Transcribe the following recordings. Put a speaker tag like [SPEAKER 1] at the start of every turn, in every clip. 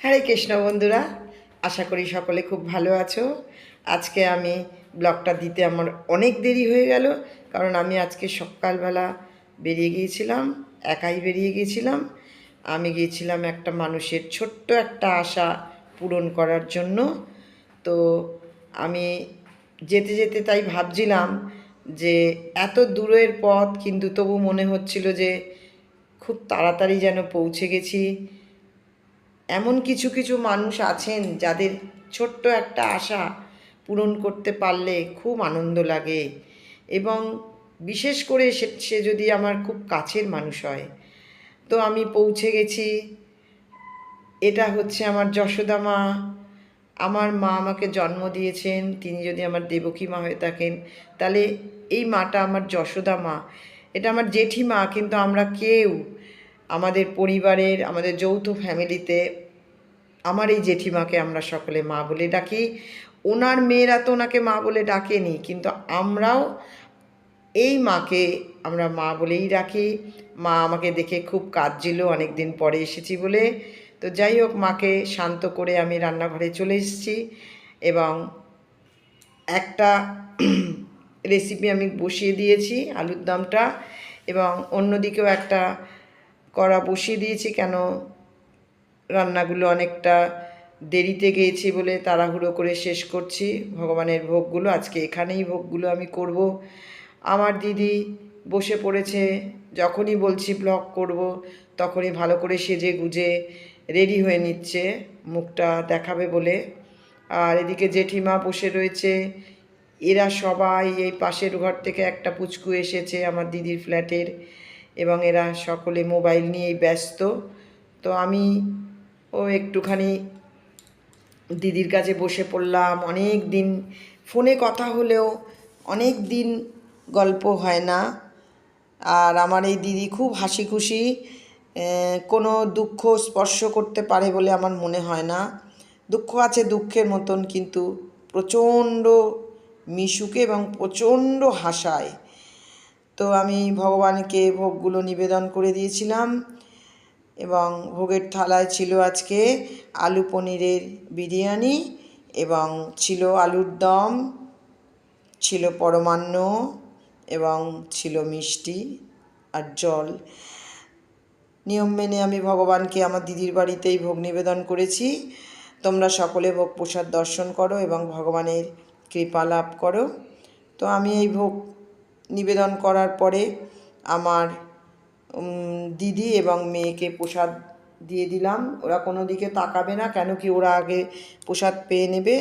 [SPEAKER 1] হরে কৃষ্ণ বন্ধুরা, আশা করি সকলে খুব ভালো আছো। আজকে আমি ব্লগটা দিতে আমার অনেক দেরি হয়ে গেল, কারণ আমি আজকে সকালবেলা বেরিয়ে গিয়েছিলাম, একাই বেরিয়ে গিয়েছিলাম। আমি গিয়েছিলাম একটা মানুষের ছোট্ট একটা আশা পূরণ করার জন্য। তো আমি যেতে যেতে তাই ভাবছিলাম যে এত দূরের পথ, কিন্তু তবু মনে হচ্ছিল যে খুব তাড়াতাড়ি যেন পৌঁছে গেছি। এমন কিছু কিছু মানুষ আছেন যাদের ছোট্ট একটা আশা পূরণ করতে পারলে খুব আনন্দ লাগে। এবং বিশেষ করে সে সে যদি আমার খুব কাছের মানুষ হয়। তো আমি পৌঁছে গেছি। এটা হচ্ছে আমার যশোদা মা। আমার মা আমাকে জন্ম দিয়েছেন। তিনি যদি আমার দেবকী মা হয়ে থাকেন, তাহলে এই মাটা আমার যশোদা মা। এটা আমার জেঠিমা, কিন্তু আমরা কেউ আমাদের পরিবারের, আমাদের যৌথ ফ্যামিলিতে আমার এই জেঠিমাকে আমরা সকলে মা বলে ডাকি। ওনার মেয়েরা তো ওনাকে মা বলে ডাকেনি, কিন্তু আমরাও এই মাকে আমরা মা বলেই রাখি মা আমাকে দেখে খুব কাঁদছিল অনেক দিন পরে এসেছি বলে। তো যাই হোক, মাকে শান্ত করে আমি রান্নাঘরে চলে এসেছি এবং একটা রেসিপি আমি বসিয়ে দিয়েছি, আলুর দমটা এবং অন্যদিকেও একটা কড়া বসিয়ে দিয়েছি কেন রান্নাগুলো অনেকটা দেরিতে গিয়েছি বলে তাড়াহুড়ো করে শেষ করছি। ভগবানের ভোগগুলো, আজকে এখানেই ভোগগুলো আমি করব। আমার দিদি বসে পড়েছে, যখনই বলছি ব্লগ করব, তখনই ভালো করে সেজে গুজে রেডি হয়ে নিচ্ছে, মুখটা দেখাবে বলে। আর এদিকে জেঠিমা বসে রয়েছে, এরা সবাই এই পাশের ঘর থেকে একটা পুচকু এসেছে আমার দিদির ফ্ল্যাটের। এবং এরা সকলে মোবাইল নিয়েই ব্যস্ত। তো আমি ও একটুখানি দিদির কাছে বসে পড়লাম। অনেক দিন ফোনে কথা হলেও অনেক দিন গল্প হয় না। আর আমার এই দিদি খুব হাসি খুশি কোনো দুঃখ স্পর্শ করতে পারে বলে আমার মনে হয় না। দুঃখ আছে দুঃখের মতন, কিন্তু প্রচণ্ড মিশুকে এবং প্রচণ্ড হাসায়। তো আমি ভগবানকে ভোগগুলো নিবেদন করে দিয়েছিলাম এবং ভোগের থালায় ছিল আজকে আলু পনিরের বিরিয়ানি এবং ছিল আলুর দম, ছিল পরমান্ন এবং ছিল মিষ্টি আর জল। নিয়ম মেনে আমি ভগবানকে আমার দিদির বাড়িতেই ভোগ নিবেদন করেছি। তোমরা সকলে ভোগ প্রসাদ দর্শন করো এবং ভগবানের কৃপা লাভ করো। তো আমি এই ভোগ নিবেদন করার পরে আমার দিদি এবং মেয়েকে প্রসাদ দিয়ে দিলাম। ওরা কোনো দিকে তাকাবে না, কেন কি ওরা আগে প্রসাদ পেয়ে নেবে।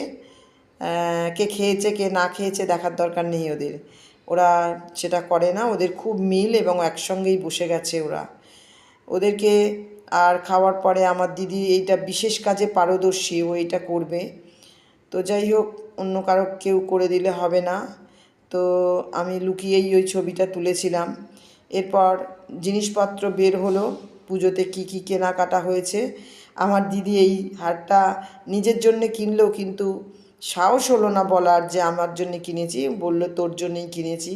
[SPEAKER 1] কে খেয়েছে, কে না খেয়েছে দেখার দরকার নেই ওদের। ওরা সেটা করে না, ওদের খুব মিল এবং একসঙ্গেই বসে গেছে ওরা। ওদেরকে আর খাওয়ার পরে আমার দিদি এইটা বিশেষ কাজে পারদর্শী, ও এটা করবে। তো যাই হোক, অন্য কারও কেউ করে দিলে হবে না। তো আমি লুকিয়েই ওই ছবিটা তুলেছিলাম। এরপর জিনিসপত্র বের হলো, পুজোতে কি কি কেনাকাটা হয়েছে। আমার দিদি এই হারটা নিজের জন্য কিনলেও কিন্তু সাহস হলো না বলার যে আমার জন্য কিনেছি, বলল তোর জন্যই কিনেছি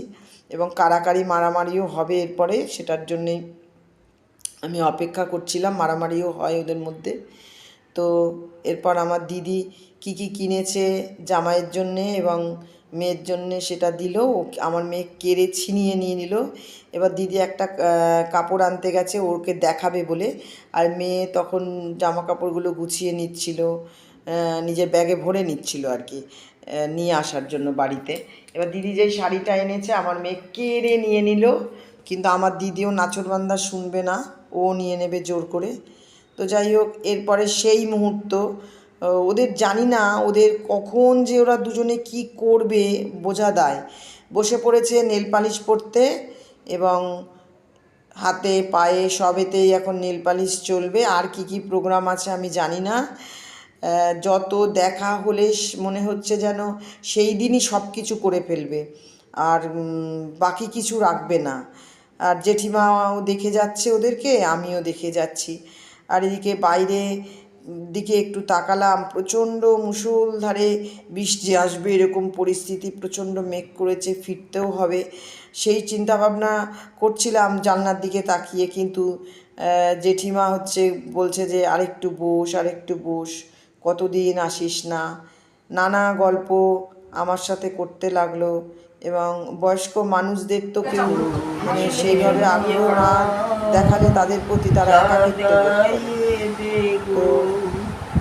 [SPEAKER 1] এবং কারাকারি মারামারিও হবে এরপরে, সেটার জন্যেই আমি অপেক্ষা করছিলাম, মারামারিও হয় ওদের মধ্যে। তো এরপর আমার দিদি কি কি কিনেছে জামাইয়ের জন্যে এবং মেয়ের জন্যে সেটা দিল আমার মেয়ে কেড়ে ছিনিয়ে নিয়ে নিল। এবার দিদি একটা কাপড় আনতে গেছে ওকে দেখাবে বলে। আর মেয়ে তখন জামা কাপড়গুলো গুছিয়ে নিচ্ছিল নিজের ব্যাগে ভরে নিচ্ছিল আর কি নিয়ে আসার জন্য বাড়িতে। এবার দিদি যেই শাড়িটা এনেছে, আমার মেয়ে কেড়ে নিয়ে নিল। কিন্তু আমার দিদিও নাচরবান্দা শুনবে না, ও নিয়ে নেবে জোর করে। তো যাই হোক, এরপরে সেই মুহূর্ত ওদের জানি না, ওদের কখন যে ওরা দুজনে কি করবে বোঝা দেয়। বসে পড়েছে নেল পালিশ পরতে এবং হাতে, পায়ে সবেতেই এখন নেল পালিশ চলবে। আর কি কি প্রোগ্রাম আছে আমি জানি না। যত দেখা হলে মনে হচ্ছে যেন সেই দিনই সব কিছু করে ফেলবে। আর বাকি কিছু রাখবে না। আর জেঠিমাও দেখে যাচ্ছে ওদেরকে, আমিও দেখে যাচ্ছি। আর এদিকে বাইরে দিকে একটু তাকালাম, প্রচণ্ড মুষলধারে বৃষ্টি আসবে, এরকম পরিস্থিতি, প্রচণ্ড মেঘ করেছে, ফিরতেও হবে। সেই চিন্তা ভাবনা করছিলাম জানলার দিকে তাকিয়ে, কিন্তু জেঠিমা হচ্ছে, বলছে যে আরেকটু বস আরেকটু বস, কতদিন আসিস না? নানা গল্প আমার সাথে করতে লাগল এবং বয়স্ক মানুষদের তো কেউ মানে সেইভাবে আগ্রহ না দেখালে তাদের প্রতি তারা একাকিত্ব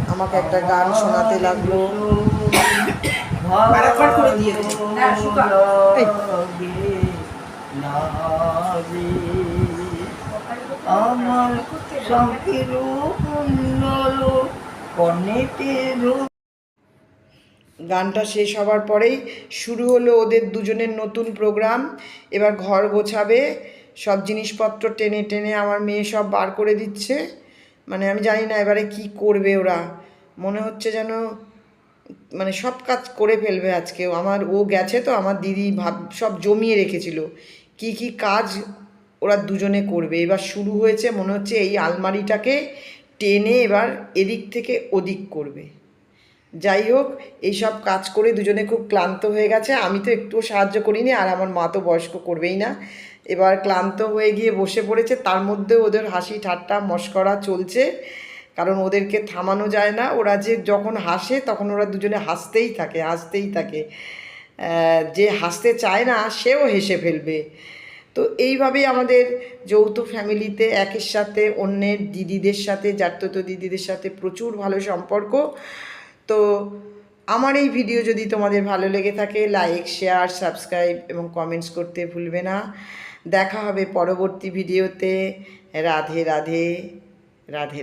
[SPEAKER 1] আমাকে একটা গান শোনাতে লাগল।
[SPEAKER 2] হ্যাঁ।
[SPEAKER 3] আমার
[SPEAKER 1] গানটা শেষ হওয়ার পরেই শুরু হলো ওদের দুজনের নতুন প্রোগ্রাম এবার ঘর গোছাবে সব জিনিসপত্র টেনে টেনে আমার মেয়ে সব বার করে দিচ্ছে মানে আমি জানি না এবারে কি করবে ওরা। মনে হচ্ছে যেন মানে সব কাজ করে ফেলবে আজকে আমার, ও গেছে তো, আমার দিদি ভাব, সব জমিয়ে রেখেছিল। কি কি কাজ ওরা দুজনে করবে? এবার শুরু হয়েছে, মনে হচ্ছে এই আলমারিটাকে টেনে এবার এদিক থেকে ওদিক করবে। যাই হোক এইসব কাজ করে দুজনে খুব ক্লান্ত হয়ে গেছে। আমি তো একটুও সাহায্য করিনি, আর আমার মা তো বয়স্ক করবেই না। এবার ক্লান্ত হয়ে গিয়ে বসে পড়েছে। তার মধ্যে ওদের হাসি ঠাট্টা মস্করা চলছে, কারণ ওদেরকে থামানো যায় না। ওরা যে যখন হাসে, তখন ওরা দুজনে হাসতেই থাকে হাসতেই থাকে। যে হাসতে চায় না, সেও হেসে ফেলবে। তো এইভাবেই আমাদের যৌথ ফ্যামিলিতে একের সাথে অন্যের দিদিদের সাথে জাতত দিদিদের সাথে প্রচুর ভালো সম্পর্ক। তো আমার এই ভিডিও যদি তোমাদের ভালো লেগে থাকে লাইক শেয়ার সাবস্ক্রাইব এবং কমেন্টস করতে ভুলবে না। দেখা হবে পরবর্তী ভিডিওতে রাধে রাধে রাধে রাধে।